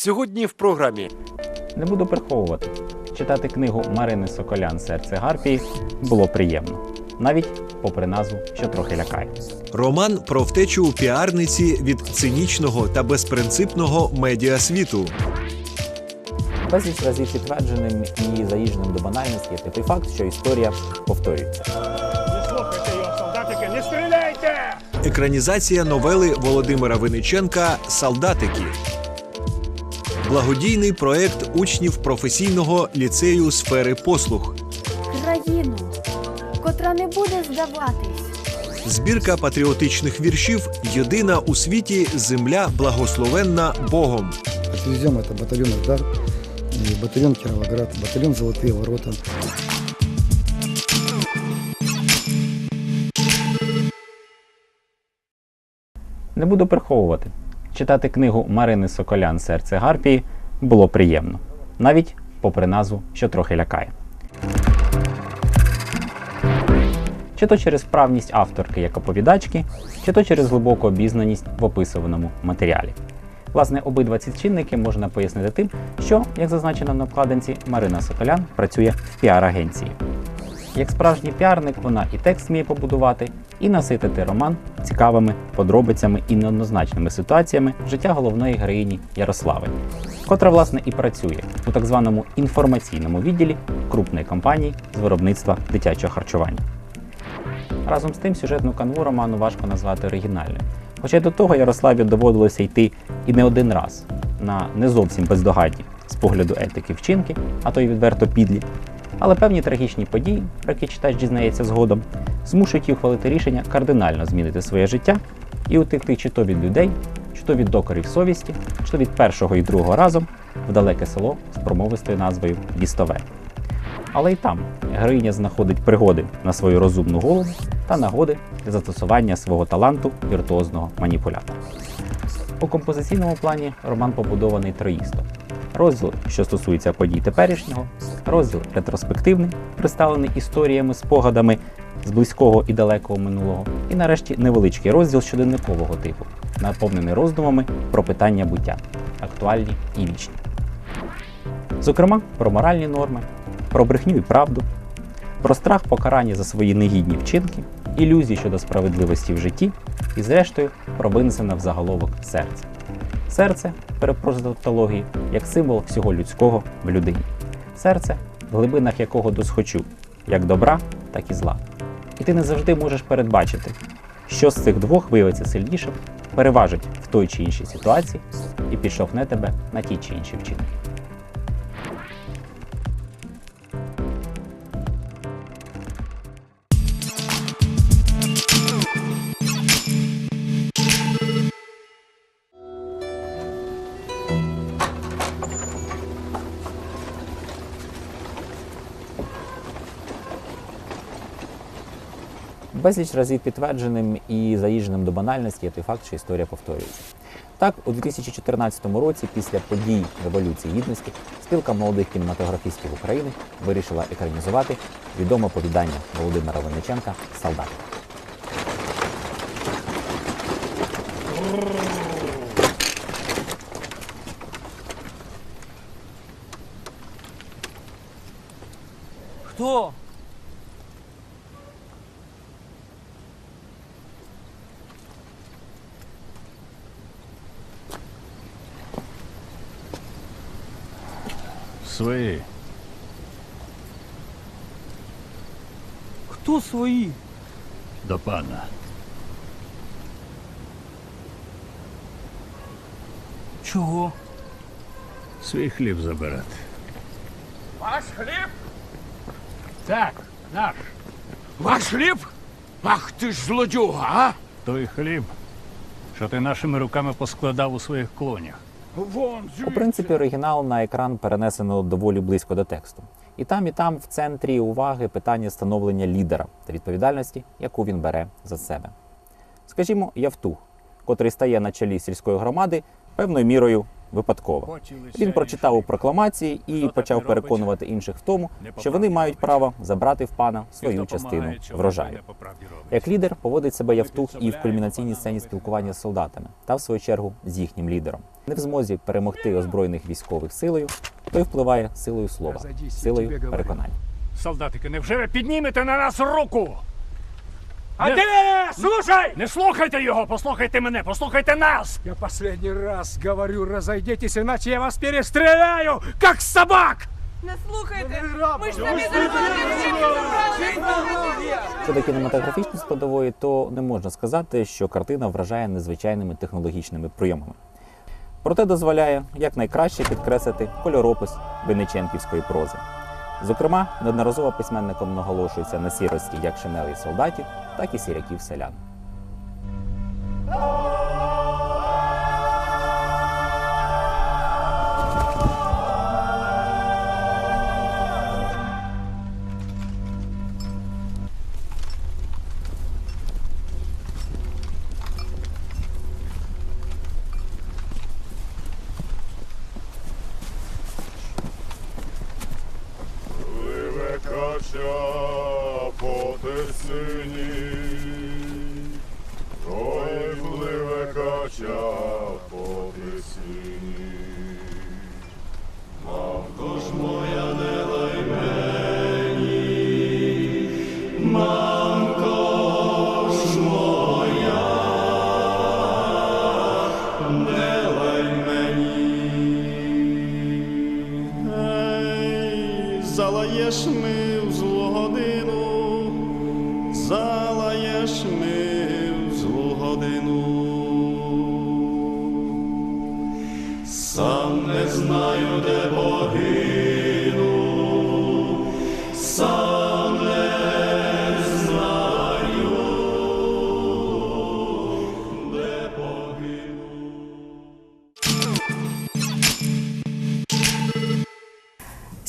Сьогодні в програмі Не буду приховувати. Читати книгу Марини Соколян Серце Гарпії було приємно, навіть попри назву, що трохи лякає. Роман про втечу у піарниці від цинічного та безпринципного медіасвіту. Безліч разів підтвердженим і заїждженим до банальності є той факт, що історія повторюється. Не слухайте його, солдатики, не стріляйте! Екранізація новели Володимира Винниченка Солдатики. Благодійний проект учнів професійного ліцею сфери послуг. країну, котра не буде здаватись. Збірка патріотичних віршів Єдина у світі земля благословенна Богом. Отвезем это батальон Ильдар, и батальон Кировоград, батальон Золотые ворота. Не буду приховувати. Читати книгу Марини Соколян Серце Гарпії було приємно, навіть попри назву, що трохи лякає. Чи то через вправність авторки як оповідачки, чи то через глибоку обізнаність в описуваному матеріалі. Власне, обидва ці чинники можна пояснити тим, що, як зазначено на обкладинці, Марина Соколян працює в піар-агенції. Як справжній піарник, вона і текст вміє побудувати, і наситити роман цікавими подробицями і неоднозначними ситуаціями життя головної героїні Ярослави, котра власне і працює у так званому інформаційному відділі крупної компанії з виробництва дитячого харчування. Разом з тим, сюжетну канву роману важко назвати оригінальною. Хоча до того Ярославі доводилося йти і не один раз на не зовсім бездогадні з погляду етики вчинки, а то й відверто підлі. Але певні трагічні події, про які читач дізнається згодом, змушують її ухвалити рішення кардинально змінити своє життя і утекти чи то від людей, чи то від докорів совісті, чи то від першого і другого разом в далеке село з промовистою назвою Дістове. Але й там героїня знаходить пригоди на свою розумну голову та нагоди для застосування свого таланту віртуозного маніпулятора. У композиційному плані роман побудований троїсто. Розділ, що стосується подій теперішнього, розділ ретроспективний, представлений історіями, спогадами з близького і далекого минулого, і нарешті невеличкий розділ щоденникового типу, наповнений роздумами про питання буття, актуальні і вічні. Зокрема, про моральні норми, про брехню і правду, про страх покарання за свої негідні вчинки, ілюзії щодо справедливості в житті і, зрештою, про винесене в заголовок серце. Серце, тавтології, як символ всього людського в людині. Серце, в глибинах якого досхочу, як добра, так і зла. І ти не завжди можеш передбачити, що з цих двох виявиться сильнішим, переважить в той чи іншій ситуації і підштовхне тебе на ті чи інші вчинки. Безліч разів підтвердженим і заїждженим до банальності той факт, що історія повторюється. Так, у 2014 році, після подій Революції Гідності, спілка молодих кінематографістів України вирішила екранізувати відоме оповідання Володимира Винниченка Солдат. хто? Свої. Хто свої? До пана. Чого? Свій хліб забирати. Ваш хліб? Так, наш. Ваш хліб? Ах ти ж злодюга, а? Той хліб, що ти нашими руками поскладав у своїх клонях. У принципі, оригінал на екран перенесено доволі близько до тексту. І там, і там в центрі уваги питання становлення лідера та відповідальності, яку він бере за себе. Скажімо, Явтух, котрий стає на чолі сільської громади, певною мірою випадково. Він прочитав у прокламації і почав переконувати інших в тому, що вони мають право забрати в пана свою частину врожаю. Як лідер поводить себе Явтух і в кульмінаційній сцені спілкування з солдатами, та в свою чергу з їхнім лідером. Не в змозі перемогти озброєних військових силою, той впливає силою слова, силою переконань. Солдатики, невже ви піднімете на нас руку? А Не- ты слушай! Не слухайте його, послухайте мене, послухайте нас! Я последний раз говорю, разойдитесь, иначе я вас перестреляю, как собак! Не слухайте! Ми ж самі зробили Щодо кінематографічної складової, то не можна сказати, що картина вражає незвичайними технологічними прийомами. Проте дозволяє якнайкраще підкреслити кольоропис винниченківської прози. Зокрема, неодноразово письменником наголошується на сірості як шинелей солдатів, так і сіряків селян. Söhne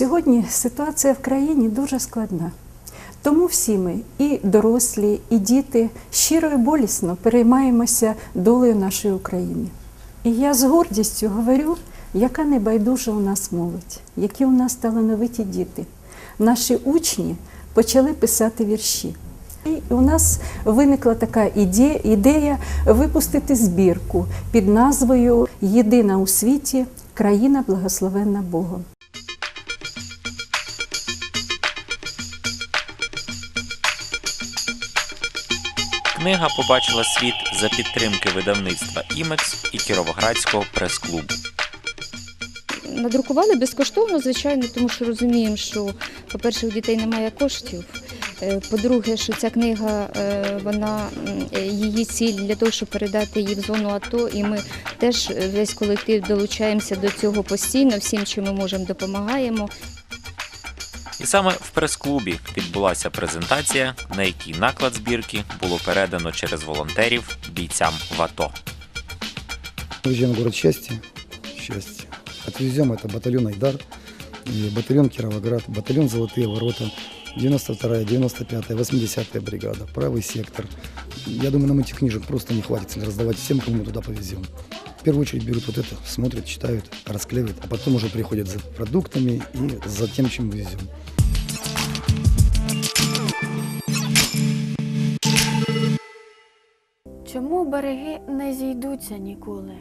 Сьогодні ситуація в країні дуже складна. Тому всі ми, і дорослі, і діти, щиро і болісно переймаємося долею нашої України. І я з гордістю говорю, яка небайдужа у нас молодь, які у нас талановиті діти. Наші учні почали писати вірші. І у нас виникла така іде- ідея випустити збірку під назвою Єдина у світі країна благословенна Богом. Книга побачила світ за підтримки видавництва Імекс і Кіровоградського прес-клубу. Надрукували безкоштовно, звичайно, тому що розуміємо, що, по-перше, у дітей немає коштів. Е, По-друге, що ця книга, е, вона її ціль для того, щоб передати її в зону АТО, і ми теж е, весь колектив долучаємося до цього постійно, всім, чим ми можемо, допомагаємо. І саме в прес-клубі відбулася презентація, на якій наклад збірки було передано через волонтерів бійцям в АТО. Уезжаем в город счастья. Счастье. Отвезем это батальон Айдар, и батальон Кировоград, батальон Золотые ворота, 92-я, 95-я, 80-я бригада, правый сектор. Я думаю, нам этих книжек просто не хватит раздавать всем, кому мы туда повезем. В первую очередь берут вот это, смотрят, читают, расклеивают, а потом уже приходят за продуктами и за тем, чем везем. Чому береги не зійдуться ніколи,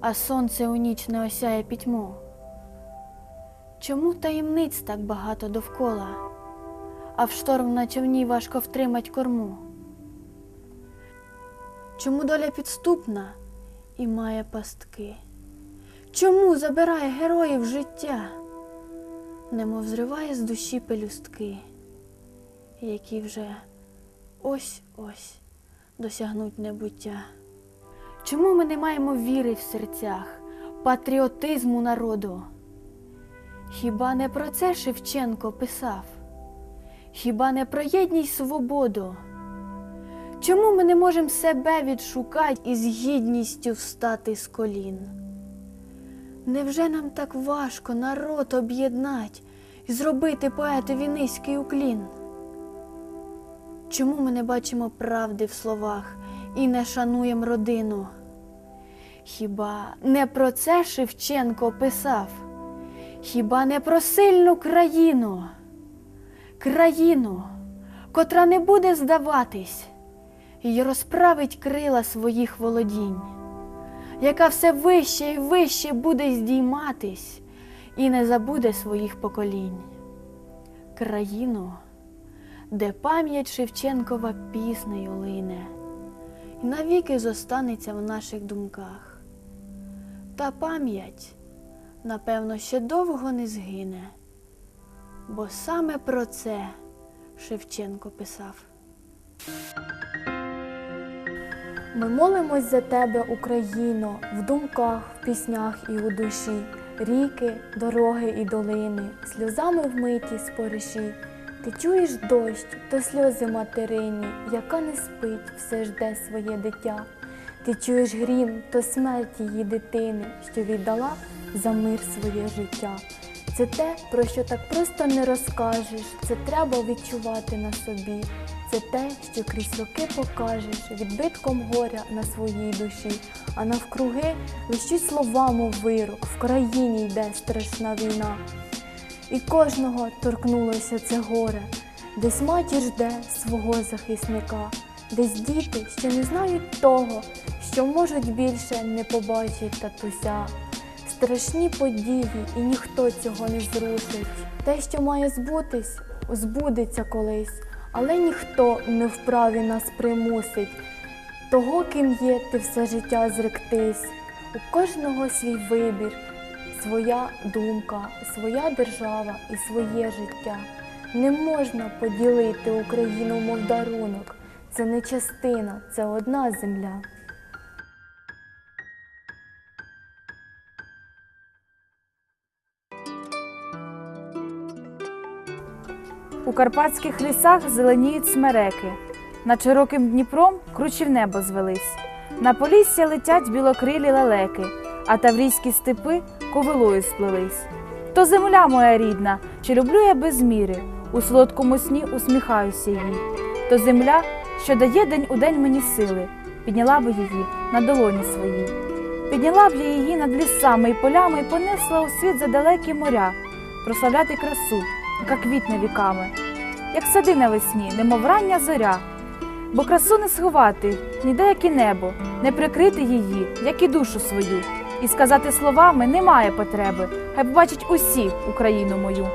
а сонце у ніч не осяє пітьму? Чому таємниць так багато довкола, а в шторм на човні важко втримать корму? Чому доля підступна і має пастки? Чому забирає героїв життя, немов зриває з душі пелюстки, які вже ось-ось досягнуть небуття. Чому ми не маємо віри в серцях, патріотизму народу? Хіба не про це Шевченко писав? Хіба не про єдність свободу? Чому ми не можемо себе відшукати і з гідністю встати з колін? Невже нам так важко народ об'єднать і зробити поетові низький уклін? Чому ми не бачимо правди в словах і не шануємо родину? Хіба не про це Шевченко писав? Хіба не про сильну країну? Країну, котра не буде здаватись і розправить крила своїх володінь, яка все вище і вище буде здійматись і не забуде своїх поколінь. Країну, де пам'ять Шевченкова піснею лине, і навіки зостанеться в наших думках. Та пам'ять, напевно, ще довго не згине, бо саме про це Шевченко писав. Ми молимось за тебе, Україно, в думках, в піснях і у душі, ріки, дороги і долини, сльозами вмиті спориші. Ти чуєш дощ, то сльози материні, яка не спить, все жде своє дитя. Ти чуєш грім, то смерть її дитини, що віддала за мир своє життя. Це те, про що так просто не розкажеш, це треба відчувати на собі. Це те, що крізь роки покажеш відбитком горя на своїй душі, а навкруги лищуть слова, мов вирок, в країні йде страшна війна. І кожного торкнулося це горе, десь матір жде свого захисника, десь діти ще не знають того, що можуть більше не побачить татуся. Страшні події, і ніхто цього не зрушить. Те, що має збутись, збудеться колись, але ніхто не вправі нас примусить. Того, ким є, ти все життя зректись. У кожного свій вибір, своя думка, своя держава і своє життя. Не можна поділити Україну, мов дарунок. Це не частина, це одна земля. У карпатських лісах зеленіють смереки, над широким Дніпром кручі в небо звелись. На полісся летять білокрилі лелеки, а таврійські степи ковилою сплелись. То земля моя рідна, чи люблю я без міри, у солодкому сні усміхаюся їй. То земля, що дає день у день мені сили, підняла б її на долоні своїй. Підняла б я її над лісами і полями і понесла у світ за далекі моря, прославляти красу, яка квітне віками, як сади навесні, немов рання зоря. Бо красу не сховати, ніде як і небо, не прикрити її, як і душу свою. І сказати словами немає потреби, хай побачать усі Україну мою.